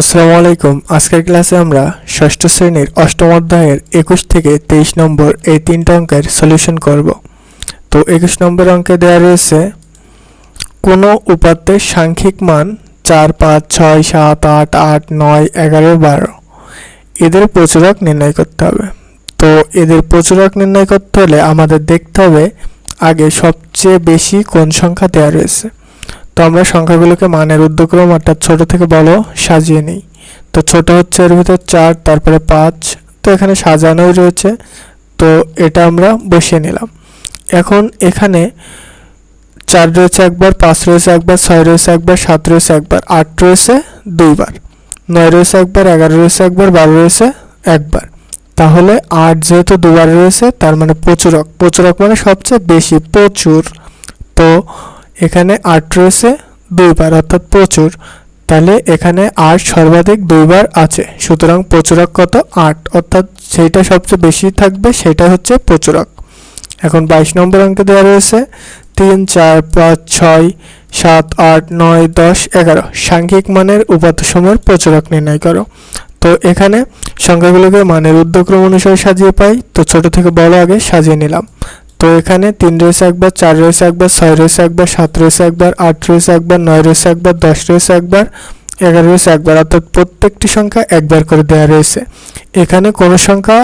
আসসালামু আলাইকুম। আজকের ক্লাসে আমরা ষষ্ঠ শ্রেণির অষ্টম অধ্যায়ের একুশ থেকে তেইশ নম্বর এই তিনটা অঙ্কের সলিউশন করব। তো একুশ নম্বর অঙ্কে দেওয়া রয়েছে, কোনো উপাত্তের সাংখ্যিক মান চার, পাঁচ, ছয়, সাত, আট আট, নয়, এগারো, বারো। এদের প্রচুরক নির্ণয় করতে হবে। তো এদের প্রচুরক নির্ণয় করতে হলে আমাদের দেখতে হবে আগে সবচেয়ে বেশি কোন সংখ্যা দেওয়া রয়েছে। তো আমরা সংখ্যাগুলোকে মানের উদ্যক্রম অর্থাৎ ছোট থেকে বড় সাজিয়ে নিই। তো ছোট হচ্ছে এর ভিতর চার, তারপরে পাঁচ, তো এখানে সাজানোই রয়েছে। তো এটা আমরা বসিয়ে নিলাম। এখন এখানে চার রয়েছে একবার, পাঁচ রয়েছে একবার, ছয় রয়েছে একবার, সাত রয়েছে একবার, আট রয়েছে দুইবার, নয় রয়েছে একবার, এগারো রয়েছে একবার, বারো রয়েছে একবার। তাহলে আট যেহেতু দুবার রয়েছে, তার মানে প্রচুরক। প্রচুরক মানে সবচেয়ে বেশি, প্রচুর। তো এখানে আট রয়েছে, দুইবার অর্থাৎ প্রচুর। তাহলে এখানে আট সর্বাধিক দুইবার আছে, সুতরাং প্রচুরক কত? আট। অর্থাৎ সেইটা সবচেয়ে বেশি থাকবে সেটা হচ্ছে প্রচুরক। এখন বাইশ নম্বর অঙ্কে দেওয়া রয়েছে, তিন, চার, পাঁচ, ছয়, সাত, আট, নয়, দশ, এগারো। সাংখ্যিক মানের উপাত্তসমূহের প্রচুরক নির্ণয় করো। তো এখানে সংখ্যাগুলোকে মানের উদ্যক্রম অনুসারে সাজিয়ে পাই। তো ছোট থেকে বড় আগে সাজিয়ে নিলাম। তো এখানে তিন রয়েছে একবার, চার রয়েছে একবার, ছয় রয়েছে একবার, সাত রয়েছে একবার, আট রয়েছে একবার, নয় রয়েছে একবার, দশ রয়েছে একবার, এগারো রয়েছে একবার। অর্থাৎ প্রত্যেকটি সংখ্যা একবার করে দেওয়া রয়েছে। এখানে কোনো সংখ্যা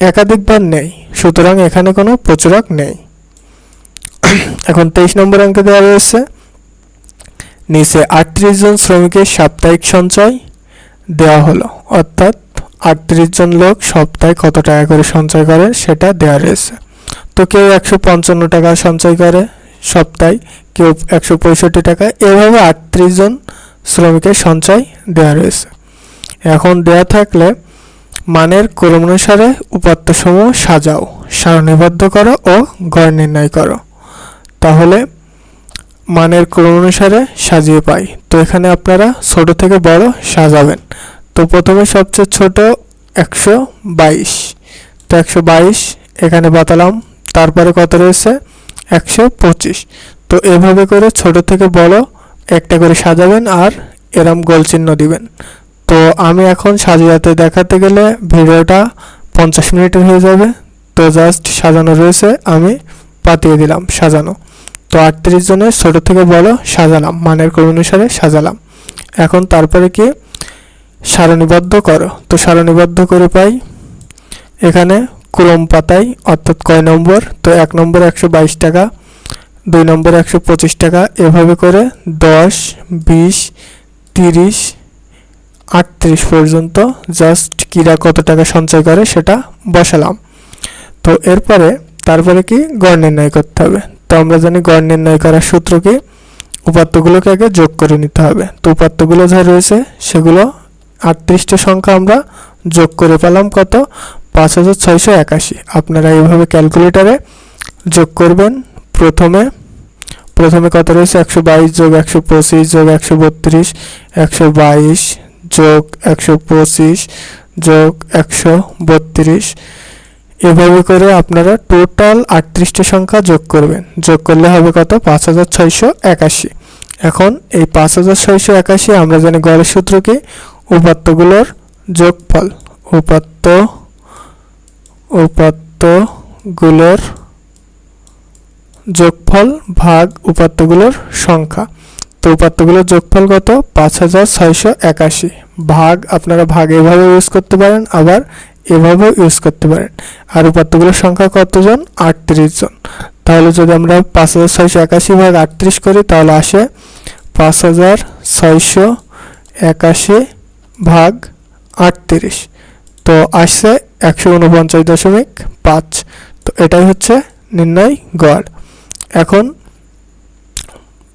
একাধিকবার নেই, সুতরাং এখানে কোনো প্রচুরক নেই। এখন তেইশ নম্বর অঙ্কে দেওয়া রয়েছে। নিচে আটত্রিশ জন শ্রমিকের সাপ্তাহিক সঞ্চয় দেওয়া হলো। অর্থাৎ আটত্রিশ জন লোক সপ্তাহে কত টাকা করে সঞ্চয় করে সেটা দেওয়া রয়েছে। তো কেউ একশো পঞ্চান্ন টাকা সঞ্চয় করে সপ্তাহে, কেউ একশো পঁয়ষট্টি টাকা। এভাবে আটত্রিশ জন শ্রমিকের সঞ্চয় দেওয়া রয়েছে। এখন দেওয়া থাকলে মানের ক্রম অনুসারে উপাত্তসমূহ সাজাও, সারণীবদ্ধ করো ও গড় নির্ণয় করো। তাহলে মানের ক্রম অনুসারে সাজিয়ে পাই। তো এখানে আপনারা ছোট থেকে বড় সাজাবেন। তো প্রথমে সবচেয়ে ছোট একশো বাইশ। তো একশো বাইশ, এখানে বাতালাম। তারপরে কত রয়েছে? একশো পঁচিশ। তো এভাবে করে ছোট থেকে বড় একটা করে সাজাবেন আর এরম গোল চিহ্ন দিবেন। তো আমি এখন সাজিয়াতে দেখাতে গেলে ভিডিওটা পঞ্চাশ মিনিটের হয়ে যাবে। তো জাস্ট সাজানো রয়েছে, আমি পাতিয়ে দিলাম সাজানো। তো আটত্রিশ জনের ছোট থেকে বড় সাজালাম, মানের ক্রম অনুসারে সাজালাম। এখন তারপরে কি? সারণীবদ্ধ করো। তো সারণীবদ্ধ করে পাই। এখানে ক্রম পাতায় অর্থাৎ কয় নম্বর? তো এক নম্বর একশো বাইশ টাকা, দুই নম্বর একশো পঁচিশ টাকা, এভাবে করে দশ, বিশ, তিরিশ, আটত্রিশ পর্যন্ত জাস্ট কিরা কত টাকা সঞ্চয় করে সেটা বসালাম। তো এরপরে, তারপরে কি? গড় নির্ণয় করতে হবে। তো আমরা জানি গড় নির্ণয় করার সূত্র কি উপাত্তগুলোকে আগে যোগ করে নিতে হবে। তো উপাত্তগুলো যা রয়েছে, সেগুলো আটত্রিশটা সংখ্যা আমরা যোগ করে পেলাম কত? পাঁচ হাজার ছয়শো একাশি। আপনারা এইভাবে ক্যালকুলেটারে যোগ করবেন। প্রথমে প্রথমে কত রয়েছে? একশো বাইশ যোগ একশো পঁচিশ যোগ একশো বত্রিশ একশো বাইশ, যোগ একশো পঁচিশ, যোগ একশো বত্রিশ। এভাবে করে আপনারা টোটাল আটত্রিশটা সংখ্যা যোগ করবেন। যোগ করলে হবে কত? পাঁচ হাজার ছয়শো একাশি। এখন এই পাঁচ হাজার ছয়শো একাশি আমরা জানি গড়ের সূত্র কি? উপাত্তগুলোর যোগফল। উপাত্ত উপাত্তগুলোর যোগফল ভাগ উপাত্তগুলোর সংখ্যা। তো উপাত্তগুলোর যোগফল কত? পাঁচ হাজার ছয়শো একাশি। ভাগ আপনারা ভাগ এভাবে ইউজ করতে পারেন, আবার এভাবেও ইউজ করতে পারেন। আর উপাত্তগুলোর সংখ্যা কতজন? আটত্রিশ জন তাহলে যদি আমরা পাঁচ হাজার ছয়শো একাশি ভাগ আটত্রিশ করি, তাহলে আসে পাঁচ হাজার ছয়শো একাশি ভাগ আটত্রিশ। তো আসছে একশো উনপঞ্চাশ দশমিক পাঁচ। তো এটাই হচ্ছে নির্ণয় গড়। এখন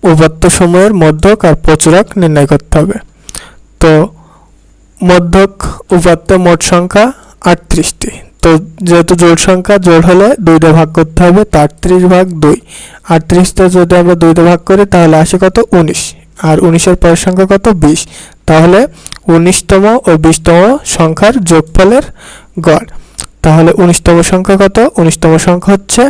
উপাত্ত সময়ের মধ্যক আর প্রচুরক নির্ণয় করতে হবে। তো মধ্যক উপাত্ত মোট সংখ্যা আটত্রিশটি। তো যেহেতু জোড় সংখ্যা, জোড় হলে দুইটা ভাগ করতে হবে, তো আটত্রিশ ভাগ দুই। আটত্রিশটা যদি আমরা দুইটা ভাগ করি, তাহলে আসে কত? উনিশ। আর উনিশের পরের সংখ্যা কত? বিশ। তাহলে উনিশতম ও বিশতম সংখ্যার যোগফলের গড়। তাহলে উনিশতম সংখ্যা কত? উনিশতম সংখ্যা হচ্ছে,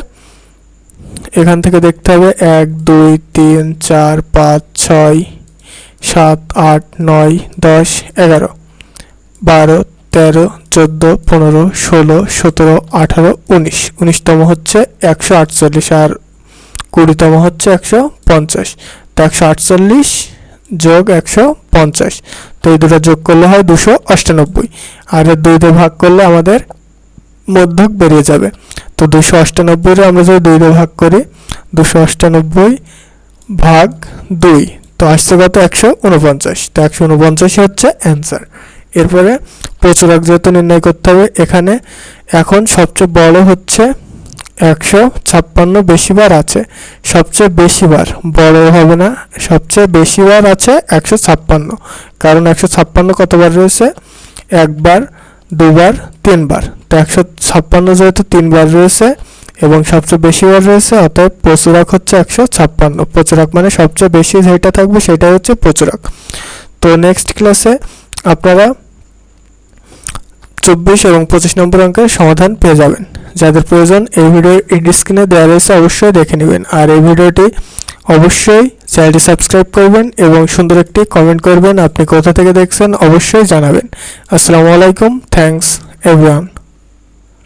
এখান থেকে দেখতে হবে, এক, দুই, তিন, চার, পাঁচ, ছয়, সাত, আট, নয়, দশ, এগারো। বারো, তেরো, চোদ্দ, পনেরো, ষোলো, সতেরো, আঠারো, উনিশ। উনিশতম হচ্ছে একশো আটচল্লিশ আর কুড়িতম হচ্ছে একশো পঞ্চাশ। তো একশো আটচল্লিশ যোগ একশো পঞ্চাশ। তো এই দুটো যোগ করলে হয় দুশো অষ্টানব্বই। আর দুই ভাগ করলে আমাদের মধ্যক বেরিয়ে যাবে। তো দুশো অষ্টানব্বইরে আমরা যদি দুই ভাগ করি, দুশো অষ্টানব্বই ভাগ দুই, তো আসছে কত? একশো উনপঞ্চাশ। তো একশো উনপঞ্চাশই হচ্ছে অ্যান্সার এরপরে প্রচুরক যেহেতু নির্ণয় করতে হবে, এখানে এখন সবচেয়ে বড় হচ্ছে একশো ছাপ্পান্ন বেশিবার আছে। সবচেয়ে বেশিবার বড় হবে না, সবচেয়ে বেশিবার আছে একশো ছাপ্পান্ন। কারণ একশো ছাপ্পান্ন কতবার রয়েছে? একবার, দুবার, তিনবার। তো একশো ছাপ্পান্ন যেহেতু তিনবার রয়েছে, এবং সবচেয়ে বেশিবার রয়েছে, অতএব প্রচুরক হচ্ছে একশো ছাপ্পান্ন। প্রচুরক মানে সবচেয়ে বেশি যেটা থাকবে সেটাই হচ্ছে প্রচুরক। তো নেক্সট ক্লাসে আপনারা চব্বিশ এবং পঁচিশ নম্বর অঙ্কের সমাধান পেয়ে যাবেন। যাদের প্রয়োজন এই ভিডিও এন্ড স্ক্রিনে দেওয়া রয়েছে অবশ্যই দেখে নেবেন। আর এই ভিডিওটি অবশ্যই চ্যানেলটি সাবস্ক্রাইব করবেন এবং সুন্দর একটি কমেন্ট করবেন। আপনি কোথা থেকে দেখছেন অবশ্যই জানাবেন। আসসালামু আলাইকুম। Thanks everyone